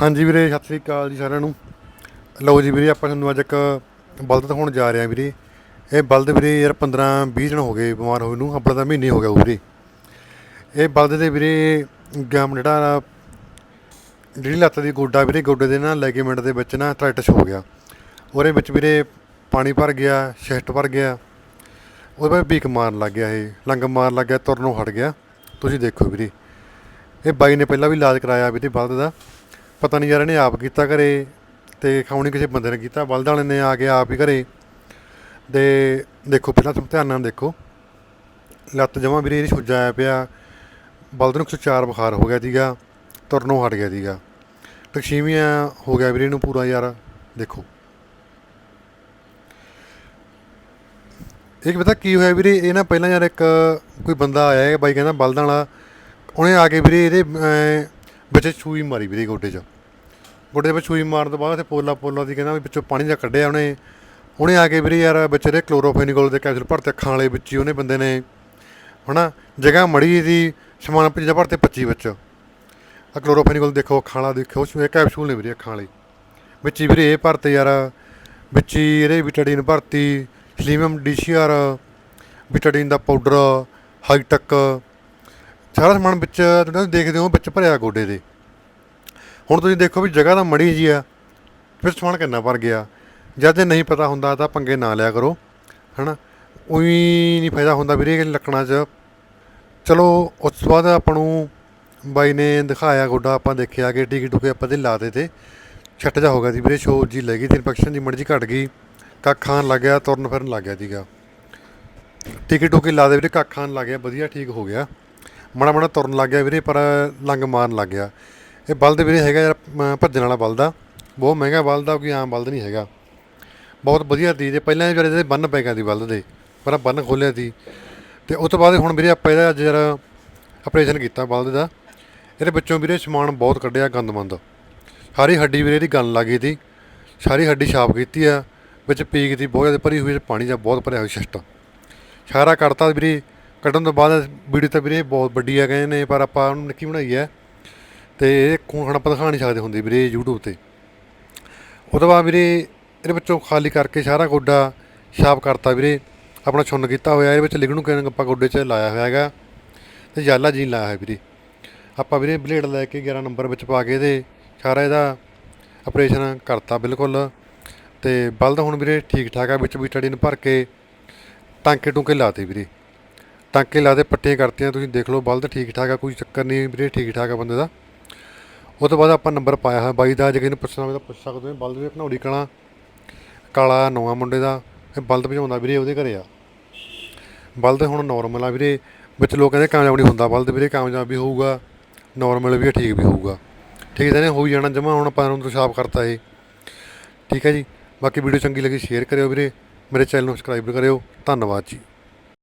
ਹਾਂਜੀ ਵੀਰੇ, ਸਤਿ ਸ੍ਰੀ ਅਕਾਲ ਜੀ ਸਾਰਿਆਂ ਨੂੰ। ਲਓ ਜੀ ਵੀਰੇ, ਆਪਾਂ ਤੁਹਾਨੂੰ ਅੱਜ ਇੱਕ ਬਲਦ ਦਿਖਾਉਣ ਜਾ ਰਹੇ ਹਾਂ ਵੀਰੇ। ਇਹ ਬਲਦ ਵੀਰੇ ਯਾਰ 15 20 ਦਿਨ ਹੋ ਗਏ ਬਿਮਾਰ ਹੋਏ ਨੂੰ, ਆਪਣਾ ਤਾਂ ਮਹੀਨੇ ਹੋ ਗਿਆ ਵੀਰੇ। ਇਹ ਬਲਦ ਦੇ ਵੀਰੇ, ਗਮ ਜਿਹੜਾ ਜਿਹੜੀ ਲੱਤ ਦੀ ਗੋਡਾ ਵੀਰੇ, ਗੋਡੇ ਦੇ ਨਾਲ ਲੈਗੇਮੈਂਟ ਦੇ ਵਿੱਚ ਨਾ ਟ੍ਰਾਈਟਸ ਹੋ ਗਿਆ। ਉਹਦੇ ਵਿੱਚ ਵੀਰੇ ਪਾਣੀ ਭਰ ਗਿਆ ਸ਼ਿਸਟ ਭਰ ਗਿਆ। ਉਹਦੇ ਬਾਅਦ ਵੀਕ ਮਾਰਨ ਲੱਗ ਗਿਆ ਇਹ, ਲੰਗ ਮਾਰਨ ਲੱਗ ਗਿਆ, ਤੁਰਨੋਂ ਹਟ ਗਿਆ। ਤੁਸੀਂ ਦੇਖੋ ਵੀਰੇ। ਇਹ ਬਾਈ ਨੇ ਪਹਿਲਾਂ ਵੀ ਇਲਾਜ ਕਰਾਇਆ ਵੀਰੇ ਬਲਦ ਦਾ। ਪਤਾ ਨਹੀਂ ਯਾਰ ਇਹਨੇ ਆਪ ਕੀਤਾ ਘਰੇ ਤੇ ਖਾਉਣੀ ਕਿਸੇ ਬੰਦੇ ਨੇ ਕੀਤਾ, ਬਲਦ ਵਾਲੇ ਨੇ ਆ ਕੇ ਆਪ ਹੀ ਘਰੇ। ਤੇ ਦੇਖੋ, ਪਹਿਲਾਂ ਤੁਸੀਂ ਧਿਆਨ ਨਾਲ ਦੇਖੋ। ਲੱਤ ਜਮਾ ਵੀਰੇ ਇਹਦੀ ਸੁੱਜਾ ਆਇਆ ਪਿਆ। ਬਲਦ ਨੂੰ 104 ਬੁਖਾਰ ਹੋ ਗਿਆ ਸੀਗਾ, ਤੁਰਨੋਂ ਹਟ ਗਿਆ ਸੀਗਾ। ਤਕਸ਼ੀਮੀਆ ਹੋ ਗਿਆ ਵੀਰੇ ਨੂੰ ਪੂਰਾ ਯਾਰ, ਦੇਖੋ। ਇੱਕ ਪਤਾ ਕੀ ਹੋਇਆ ਵੀਰੇ, ਇਹ ਨਾ ਪਹਿਲਾਂ ਯਾਰ ਇੱਕ ਕੋਈ ਬੰਦਾ ਆਇਆ ਇਹ ਬਾਈ ਕਹਿੰਦਾ ਬਲਦਾਂ ਵਾਲਾ, ਉਹਨੇ ਆ ਕੇ ਵੀਰੇ ਇਹਦੇ ਵਿੱਚ ਛੂਈ ਮਾਰੀ ਵੀਰੇ ਗੋਡੇ 'ਚ। ਗੋਡੇ ਦੇ ਵਿੱਚ ਛੂਈ ਮਾਰਨ ਤੋਂ ਬਾਅਦ ਤੇ ਪੋਲਾ ਪੋਲਾ ਦੀ ਕਹਿੰਦਾ ਵੀ ਵਿੱਚੋਂ ਪਾਣੀ ਦਾ ਕੱਢਿਆ ਉਹਨੇ। ਉਹਨੇ ਆ ਕੇ ਵੀਰੇ ਯਾਰ ਵਿੱਚ ਇਹਦੇ ਕਲੋਰੋਫੈਨਿਕੋਲ ਦੇ ਕੈਪਸੂਲ ਭਰਤੇ ਅੱਖਾਂ ਵਾਲੇ ਵਿੱਚ ਹੀ ਉਹਨੇ ਬੰਦੇ ਨੇ। ਹਨਾ, ਜਗ੍ਹਾ ਮੜੀ ਦੀ, ਸਮਾਨ ਪੀਜਾ ਭਰਤੇ 25 ਵਿੱਚ। ਆ ਕਲੋਰੋਫੈਨਿਕੋਲ ਦੇਖੋ, ਅੱਖਾਂ ਵਾਲਾ ਦੇਖੋ ਉਸ ਵਿੱਚ ਕੈਪਸੂਲ ਨੇ ਵੀਰੇ ਅੱਖਾਂ ਵਾਲੇ। ਵਿੱਚ ਹੀ ਵੀਰੇ ਇਹ ਭਰਤੇ ਯਾਰ, ਵਿੱਚ ਹੀ ਇਹਦੇ ਵਿਟਾਡੀਨ ਭਰਤੀ ਸਲੀਮਮ ਡੀਸੀਆਰ ਵਿਟਾਡੀਨ ਦਾ ਪਾਊਡਰ ਹਾਈਟੈਕ ਸਾਰਾ ਸਮਾਨ ਵਿੱਚ ਤੁਸੀਂ ਦੇਖਦੇ ਹੋ ਵਿੱਚ ਭਰਿਆ ਗੋਡੇ ਦੇ। ਹੁਣ ਤੁਸੀਂ ਦੇਖੋ ਵੀ ਜਗ੍ਹਾ ਤਾਂ ਮੜੀ ਜੀ ਆ, ਫਿਰ ਸਮਾਨ ਕਿੰਨਾ ਭਰ ਗਿਆ। ਜਦ ਨਹੀਂ ਪਤਾ ਹੁੰਦਾ ਤਾਂ ਪੰਗੇ ਨਾ ਲਿਆ ਕਰੋ, ਹਨਾ? ਉਹੀ ਨਹੀਂ ਫਾਇਦਾ ਹੁੰਦਾ ਵੀਰੇ ਇਹ ਲੱਕੜਾਂ 'ਚ। ਚਲੋ, ਉਸ ਤੋਂ ਬਾਅਦ ਆਪਾਂ ਨੂੰ ਬਾਈ ਨੇ ਦਿਖਾਇਆ ਗੋਡਾ, ਆਪਾਂ ਦੇਖਿਆ ਕਿ ਟੀਕੇ ਟੁਕੇ ਆਪਾਂ ਤੇ ਲਾਤੇ ਤੇ। ਛੱਟ ਜਾ ਹੋ ਗਿਆ ਸੀ ਵੀਰੇ ਸ਼ੋ ਜੀ ਲੱਗੀ ਤੇ ਇਨਫੈਕਸ਼ਨ ਦੀ ਮਰਜ਼ੀ ਘਟ ਗਈ। ਕੱਖ ਖਾਣ ਲੱਗ ਗਿਆ, ਤੁਰਨ ਫਿਰਨ ਲੱਗ ਗਿਆ ਸੀਗਾ। ਟੀਕੇ ਟੁਕੇ ਲਾ ਦੇ ਵੀਰੇ, ਕੱਖ ਖਾਣ ਲੱਗ ਗਿਆ, ਵਧੀਆ ਠੀਕ ਹੋ ਗਿਆ। ਮਾੜਾ ਮਾੜਾ ਤੁਰਨ ਲੱਗ ਗਿਆ ਵੀਰੇ, ਪਰ ਲੰਗ ਮਾਰਨ ਲੱਗ ਗਿਆ। ਇਹ ਬਲਦ ਵੀਰੇ ਹੈਗਾ ਯਾਰ ਭੱਜਣ ਵਾਲਾ ਬਲਦ ਆ। ਬਹੁਤ ਮਹਿੰਗਾ ਬਲਦ ਆ, ਕੋਈ ਆਮ ਬਲਦ ਨਹੀਂ ਹੈਗਾ। ਬਹੁਤ ਵਧੀਆ ਚੀਜ਼ ਹੈ ਪਹਿਲਾਂ ਜਿਹੜੇ ਇਹਦੇ ਬੰਨ ਪੈ ਗਿਆ ਸੀ ਬਲਦ ਦੇ, ਪਰ ਆਹ ਬੰਨ ਖੋਲਿਆ ਸੀ। ਤੇ ਉਸ ਤੋਂ ਬਾਅਦ ਹੁਣ ਵੀਰੇ ਆਪਾਂ ਇਹਦਾ ਅੱਜ ਯਾਰ ਆਪਰੇਸ਼ਨ ਕੀਤਾ ਬਲਦ ਦਾ। ਇਹਦੇ ਵਿੱਚੋਂ ਵੀਰੇ ਸਮਾਨ ਬਹੁਤ ਕੱਢਿਆ ਗੰਦਮੰਦ। ਸਾਰੀ ਹੱਡੀ ਵੀਰੇ ਇਹਦੀ ਗੰਨ ਲੱਗੀ ਸੀ। ਸਾਰੀ ਹੱਡੀ ਛਾਪ ਕੀਤੀ ਆ, ਵਿੱਚ ਪੀਕ ਦੀ ਬਹੁਤ ਜ਼ਿਆਦਾ ਭਰੀ ਹੋਈ ਪਾਣੀ ਦਾ ਬਹੁਤ ਭਰਿਆ ਹੋਇਆ ਸਿਸਟਮ ਸਾਰਾ ਕਰਤਾ ਵੀਰੇ। ਕੱਢਣ ਤੋਂ ਬਾਅਦ ਵੀਡੀਓ ਤਾਂ ਵੀਰੇ ਬਹੁਤ ਵੱਡੀ ਆ ਗਏ ਨੇ, ਪਰ ਆਪਾਂ ਉਹਨੂੰ ਨਿੱਕੀ ਬਣਾਈ ਹੈ ਤੇ ਇਹ ਹੁਣ ਆਪਾਂ ਦਿਖਾ ਨਹੀਂ ਸਕਦੇ ਹੁੰਦੇ ਵੀਰੇ YouTube ਤੇ। ਉਹ ਤੋਂ ਬਾਅਦ ਵੀਰੇ ਇਹਦੇ ਵਿੱਚੋਂ ਖਾਲੀ ਕਰਕੇ ਸਾਰਾ ਗੋਡਾ ਛਾਪ ਕਰਤਾ ਵੀਰੇ। ਆਪਣਾ ਛੁੰਨ ਕੀਤਾ ਹੋਇਆ, ਇਹਦੇ ਵਿੱਚ ਲਿਗਣ ਨੂੰ ਆਪਾਂ ਗੋਡੇ 'ਚ ਲਾਇਆ ਹੋਇਆ ਹੈਗਾ। ਤੇ ਜਾਲਾ ਜੀ ਲਾਇਆ ਹੋਇਆ ਵੀਰੇ। ਆਪਾਂ ਵੀਰੇ ਬਲੇਡ ਲੈ ਕੇ 11 ਨੰਬਰ ਵਿੱਚ ਪਾ ਕੇ ਇਹਦੇ ਸਾਰਾ ਇਹਦਾ ਆਪਰੇਸ਼ਨ ਕਰਤਾ ਬਿਲਕੁਲ। ਤੇ ਬਲਦ ਹੁਣ ਵੀਰੇ ਠੀਕ ਠਾਕ ਆ, ਵਿੱਚ ਵੀ ਵਿਟਾਡੀਨ ਭਰ ਕੇ ਟਾਂਕੇ ਟੂੰਕੇ ਲਾਤੇ ਵੀਰੇ। ਟਾਂਕੇ ਲਾਤੇ ਪੱਟੀਆਂ ਕਰਤੀਆਂ ਤੁਸੀਂ ਦੇਖ ਲਓ ਬਲਦ ਠੀਕ ਠਾਕ ਆ ਕੋਈ ਚੱਕਰ ਨਹੀਂ ਵੀਰੇ ਠੀਕ ਠਾਕ ਆ ਬੰਦੇ ਦਾ। ਉਹ ਤੋਂ ਬਾਅਦ ਆਪਾਂ ਨੰਬਰ ਪਾਇਆ ਹੋਇਆ ਬਾਈ ਦਾ ਜੇ ਕਿਸੇ ਨੂੰ ਪੁੱਛਣਾ ਹੋਵੇ ਤਾਂ ਪੁੱਛ ਸਕਦੇ ਹੋ ਬਲਦ ਵੀ ਘਨੌੜੀ ਕਲਾਂ ਕਾਲਾ ਨਵਾਂ ਮੁੰਡੇ ਦਾ ਇਹ ਬਲਦ ਭਜਾਉਂਦਾ ਵੀਰੇ ਉਹਦੇ ਘਰੇ ਆ। ਬਲਦ ਹੁਣ ਨਾਰਮਲ ਆ ਵੀਰੇ ਵਿੱਚ ਲੋਕ ਕਹਿੰਦੇ ਕਾਮਯਾਬ ਨਹੀਂ ਹੁੰਦਾ ਬਲਦ ਵੀਰੇ ਕਾਮਯਾਬ ਵੀ ਹੋਊਗਾ ਨਾਰਮਲ ਵੀ ਆ, ਠੀਕ ਵੀ ਹੋਊਗਾ। ਠੀਕ ਹੈ ਨੇ ਹੋ ਹੀ ਜਾਣਾ ਜਮਾ ਹੁਣ ਆਪਾਂ ਨੂੰ ਸਾਫ਼ ਕਰਤਾ ਇਹ। ਠੀਕ ਹੈ ਜੀ ਬਾਕੀ ਵੀਡੀਓ ਚੰਗੀ ਲੱਗੀ ਸ਼ੇਅਰ ਕਰਿਓ ਵੀਰੇ ਮੇਰੇ ਚੈਨਲ ਨੂੰ ਸਬਸਕ੍ਰਾਈਬ ਕਰਿਓ ਧੰਨਵਾਦ ਜੀ।